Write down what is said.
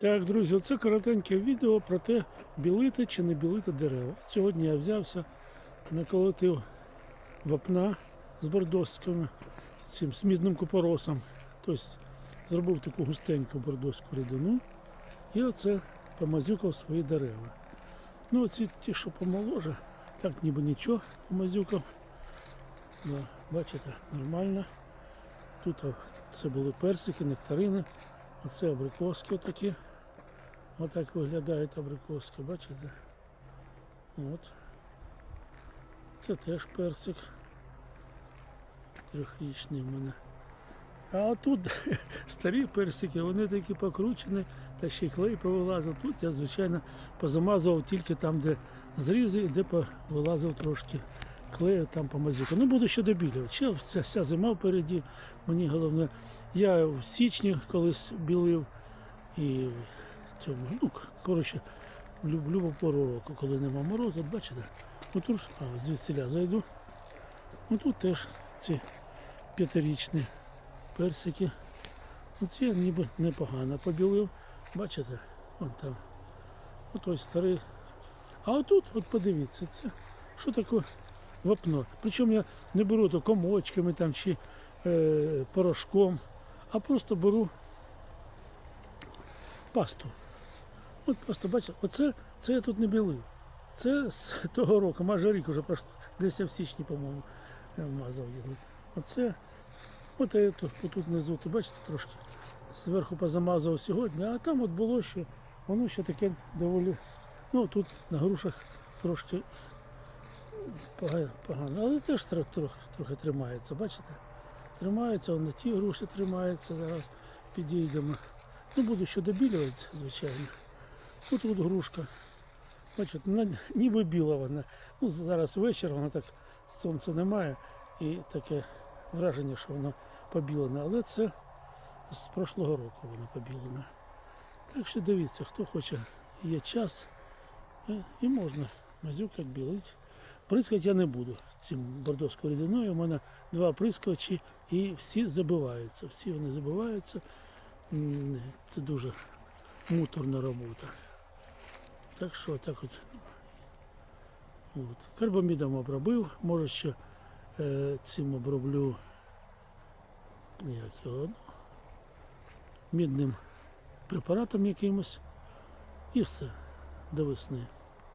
Так, друзі, це коротеньке відео про те, білити чи не білити дерева. Сьогодні я взявся, наколотив вапна з бордосками, з цим з мідним купоросом. Тобто зробив таку густеньку бордоську рідину і оце помазюкав свої дерева. Ну, оці ті, що помоложе, так ніби нічого помазюкав. Да, бачите, нормально. Тут це були персики, нектарини, оце абрикоски отакі. Отак виглядають абрикоски, бачите? От. Це теж персик. Трьохрічний в мене. А тут старі персики, вони такі покручені, та ще клей повилазив. Тут я, звичайно, позамазував тільки там, де зрізи, і де повилазив трошки клею, там помазюка. Ну, буду ще добілювати. Ще вся, вся зима впереді. Мені головне, я в січні колись білив і цьому, ну, коротше, любу пору року, коли нема морозу, бачите, отут, а, звідсіля зайду. Отут теж ці п'ятирічні персики. Оці ніби непогано побілив. Бачите, вон там. От ось старий. А отут, от подивіться, це що таке вапно. Причому я не беру то комочками там чи е, порошком, а просто беру пасту. От просто бачите, оце це я тут не білив. Це з того року, майже рік вже пройшло. Десь я в січні, по-моєму, мазав його. Оце, от я тут, тут внизу, ти бачите, трошки зверху позамазав сьогодні, а там от було ще, воно ще таке доволі. Ну тут на грушах трошки погано, але теж трохи, трохи тримається, бачите? Тримається, на ті груші тримається, зараз підійдемо. Ну, буду ще добілювати, звичайно. Тут грушка. Бачите, ніби біла вона. Ну, зараз вечір, вона так сонця немає. І таке враження, що вона побілена. Але це з прошлого року вона побілена. Так що дивіться, хто хоче, є час е, і можна мазюкать, білить. Прискати я не буду цим бордоською рідиною. У мене два прискочі і всі забиваються. Всі вони забиваються. Це дуже муторна робота. Так що так от. от. Карбамідом обробив, може ще е, цим оброблю як його, мідним препаратом якимось. І все до весни.